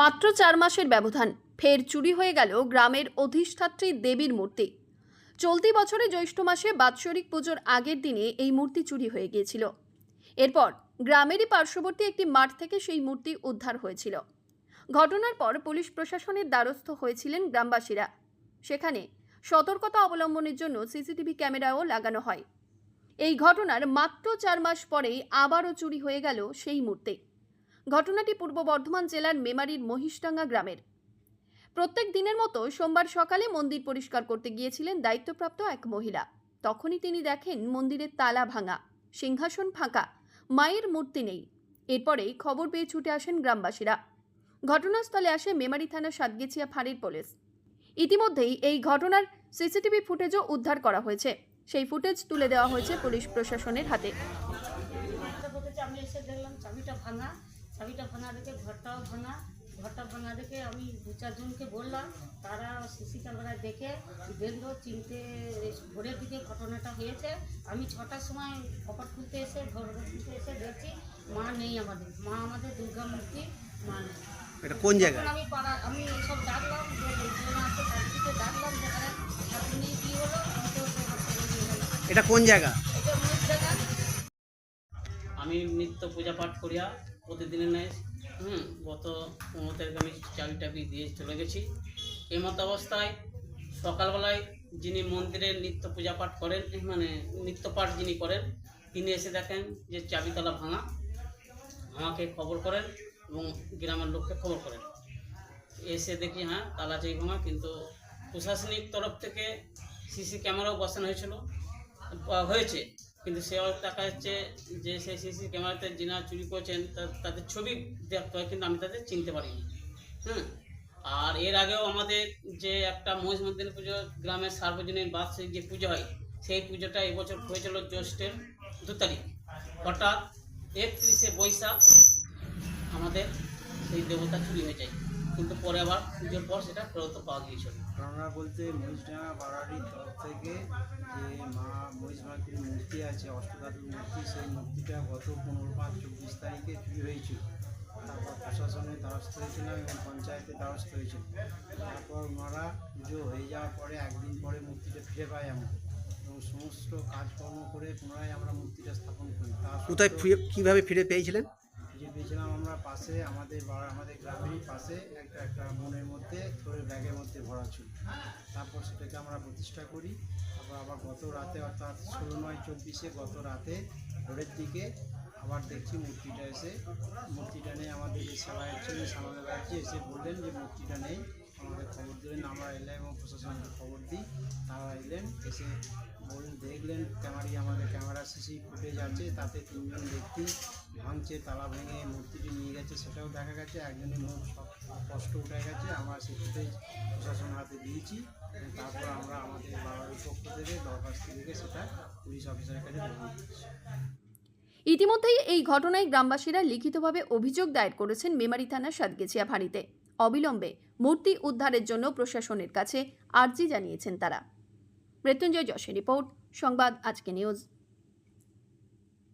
মাত্র চার মাসের ব্যবধান, ফের চুরি হয়ে গেল গ্রামের অধিষ্ঠাত্রী দেবীর মূর্তি। চলতি বছরে জ্যৈষ্ঠ মাসে বাৎসরিক পুজোর আগের দিনে এই মূর্তি চুরি হয়ে গিয়েছিল। এরপর গ্রামেরই পার্শ্ববর্তী একটি মাঠ থেকে সেই মূর্তি উদ্ধার হয়েছিল। ঘটনার পর পুলিশ প্রশাসনের দ্বারস্থ হয়েছিলেন গ্রামবাসীরা। সেখানে সতর্কতা অবলম্বনের জন্য সিসিটিভি ক্যামেরাও লাগানো হয়। এই ঘটনার মাত্র চার মাস পরেই আবারও চুরি হয়ে গেল সেই মূর্তি। ঘটনাটি পূর্ব বর্ধমান জেলার মেমারির মহিষডাঙ্গা গ্রামের। প্রত্যেক দিনের মতো সোমবার সকালে মন্দির পরিষ্কার করতে গিয়েছিলেন দায়িত্বপ্রাপ্ত এক মহিলা। তখনই তিনি দেখেন মন্দিরের তালা ভাঙা, সিংহাসন ফাঁকা, মায়ের মূর্তি নেই। এরপরেই খবর পেয়ে ছুটে আসেন গ্রামবাসীরা। ঘটনাস্থলে আসে মেমারি থানার সাতগেছিয়া ফাঁড়ির পুলিশ। ইতিমধ্যেই এই ঘটনার সিসিটিভি ফুটেজও উদ্ধার করা হয়েছে। সেই ফুটেজ তুলে দেওয়া হয়েছে পুলিশ প্রশাসনের হাতে। ভাঙা। চাবিটা ভাঙা দেখে ঘরটাও ভাঙা ঘরটা ভাঙা দেখে আমি দু চারজনকে বললাম তারা সিসি ক্যামেরায় দেখে দেখল চিনতে ভোরের দিকে ঘটনাটা হয়েছে। আমি ছটার সময় কপাট খুলতে এসে ঘর খুলতে এসে দেখছি মা নেই আমাদের। মা আমাদের দুর্গা মূর্তি মা নেই। এটা কোন জায়গা আমি পাড়া আমি সব ডাকলাম যে লোকজন আছে তার ডাকলাম যেখানে আপনি কী হলো এটা কোন জায়গা? এটা দেখা আমি নিত্য পূজা পাঠ করিয়া প্রতিদিনের ন্যায়। হুম। গত পনেরো তারিখে আমি চাবি টাবি দিয়ে চলে গেছি। এই মতো অবস্থায় সকালবেলায় যিনি মন্দিরে নিত্য পূজা পাঠ করেন মানে নিত্য পাঠ যিনি করেন তিনি এসে দেখেন যে চাবিতলা ভাঙা। আমাকে খবর করেন এবং গ্রামের লোককে খবর করেন। এসে দেখি হ্যাঁ তালা চাই ভাঙা কিন্তু প্রশাসনিক তরফ থেকে সিসি ক্যামেরাও বসানো হয়েছিল হয়েছে। কিন্তু সে দেখা যাচ্ছে যে সেই সিসি ক্যামেরাতে যিনা চুরি করেছেন তাদের ছবি দেখতে হয় কিন্তু আমি তাদের চিনতে পারিনি। হ্যাঁ আর এর আগেও আমাদের যে একটা মহিষ মন্দির পুজো, গ্রামের সার্বজনীন বার্ষিক যে পুজো হয়, সেই পুজোটা এবছর হয়েছিল জ্যৈষ্ঠের দু তারিখ। হঠাৎ একত্রিশে বৈশাখ আমাদের সেই দেবতা চুরি হয়ে যায়। কিন্তু পরে আবার পুজোর পর সেটা ফেরত পাওয়া গিয়েছিল। ঘটনা বলতে মহিষডাঙ্গা বাড়ারির তরফ থেকে যে মা মহিষ মাতৃর মূর্তি আছে অষ্টধাতুর মূর্তি সেই মূর্তিটা গত পনেরো পাঁচ চব্বিশ তারিখে চুরি হয়েছিল। তারপর প্রশাসনের দ্বারস্থ হয়েছিলাম এবং পঞ্চায়েতের দ্বারস্থ হয়েছিল। তারপর ওনারা পুজো হয়ে যাওয়ার পরে একদিন পরে মূর্তিটা ফিরে পাই আমরা। এবং সমস্ত কাজকর্ম করে পুনরায় আমরা মূর্তিটা স্থাপন করি। তা কোথায় ফিরে- কীভাবে ফিরে পেয়েছিলেন? পেয়েছিলাম আমরা পাশে, আমাদের আমাদের গ্রামেরই পাশে একটা একটা মনের মধ্যে থরে ব্যাগের মধ্যে ভরা ছিল তারপর সেটাকে আমরা প্রতিষ্ঠা করি। তারপর আবার গত রাতে, অর্থাৎ ষোলো নয় চব্বিশে গত রাতে, ভোরের দিকে আবার দেখছি মূর্তিটা এসে, মূর্তিটা নেই আমাদের যে সেবায়ত ছিলেন সামান্য ব্যাগজি এসে বললেন যে মূর্তিটা নেই। আমাদের খবর দিলেন, আমরা এলাম এবং প্রশাসনকে খবর দিই। তারা এলেন, এসে বললেন দেখলেন ক্যামেরি আমাদের ক্যামেরা সিসি ফুটেজ আছে, তাতে তিনজন ব্যক্তি ভাঙছে তালা ভেঙে মূর্তিটি নিয়ে গেছে, সেটাও দেখা গেছে। একজনের মুখ কষ্ট উঠে গেছে। আমরা সেই ফুটেজ প্রশাসনের হাতে দিয়েছি তারপর আমরা আমাদের বাবার পক্ষ থেকে দরখাস্ত থেকে সেটা পুলিশ অফিসারের কাছে ইতিমধ্যেই এই ঘটনায় গ্রামবাসীরা লিখিতভাবে অভিযোগ দায়ের করেছেন মেমারি থানার সাতগেছিয়া ফাঁড়িতে। অবিলম্বে মূর্তি উদ্ধারের জন্য প্রশাসনের কাছে আর্জি জানিয়েছেন তারা। মৃত্যুঞ্জয় যশের রিপোর্ট, সংবাদ আজকে নিউজ।